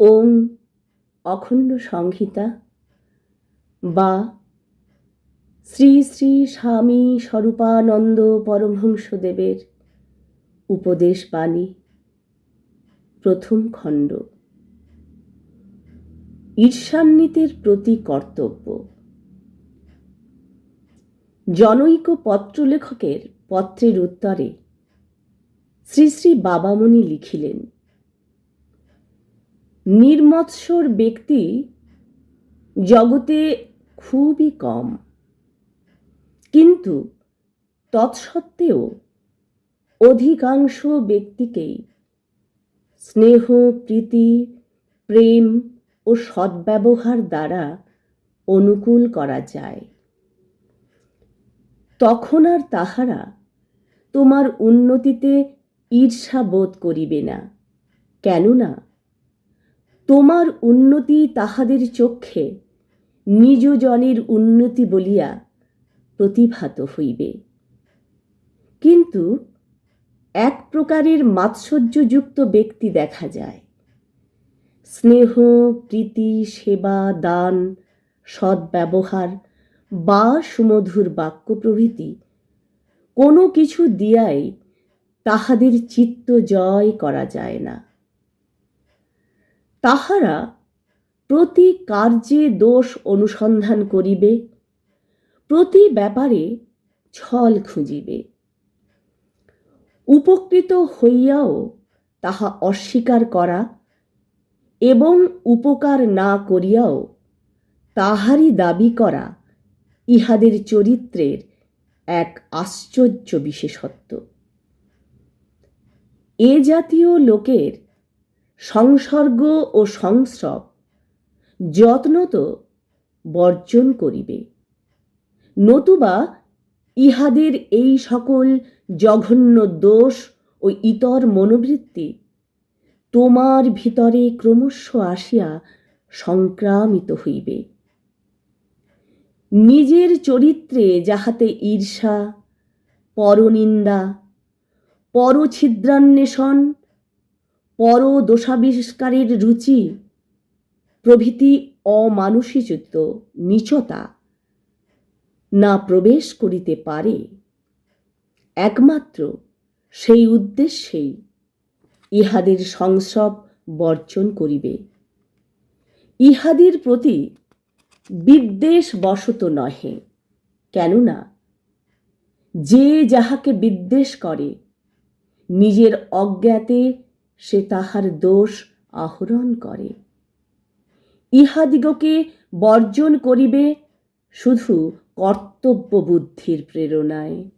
ওম অখণ্ড সংহিতা বা শ্রী শ্রী স্বামী স্বরূপানন্দ পরমহংসদেবের উপদেশ বাণী, প্রথম খণ্ড। ঈর্ষান্বিতের প্রতি কর্তব্য। জনৈক পত্রলেখকের পত্রের উত্তরে শ্রী শ্রী বাবামণি লিখিলেন নির্মৎসর ব্যক্তি জগতে খুবই কম। কিন্তু তৎসত্ত্বেও অধিকাংশ ব্যক্তিকেই স্নেহ, প্রীতি, প্রেম ও সদ্ব্যবহার দ্বারা অনুকূল করা যায়। তখন আর তাহারা তোমার উন্নতিতে ঈর্ষা বোধ করিবে না। কেননা তোমার উন্নতি তাহাদের চক্ষে, নিজ জনের উন্নতি বলিয়া প্রতিভাত হইবে। কিন্তু এক প্রকারের মাৎসর্যযুক্ত ব্যক্তি দেখা যায়। স্নেহ, প্রীতি, সেবা, দান, সদ্ব্যবহার বা সুমধুর বাক্য প্রভৃতি কোনো কিছু দিয়াই তাহাদের চিত্ত জয় করা যায় না। তাহারা প্রতি কার্যে দোষ অনুসন্ধান করিবে, প্রতি ব্যাপারে ছল খুঁজিবে। উপকৃত হইয়াও তাহা অস্বীকার করা এবং উপকার না করিয়াও তাহারই দাবি করা ইহাদের চরিত্রের এক আশ্চর্য বিশেষত্ব। এ জাতীয় লোকের সংসর্গ ও সংস্রব যত্নত বর্জন করিবে। নতুবা ইহাদের এই সকল জঘন্য দোষ ও ইতর মনোবৃত্তি তোমার ভিতরে ক্রমশ আসিয়া সংক্রামিত হইবে। নিজের চরিত্রে যাহাতে ঈর্ষা, পরনিন্দা, পরছিদ্রান্বেষণ পর দোষাবিষ্কারের রুচি। প্রভৃতি অমানুষীযুক্ত নিচতা না প্রবেশ করিতে পারে। একমাত্র সেই উদ্দেশ্যেই ইহাদের সংসব বর্জন করিবে। ইহাদের প্রতি বিদ্বেষ বশত নহে, কেননা যে যাহাকে বিদ্বেষ করে, নিজের অজ্ঞাতে সে তাহার দোষ আহরণ করে। ইহাদিগকে বর্জন করিবে শুধু কর্তব্য বুদ্ধির প্রেরণায়।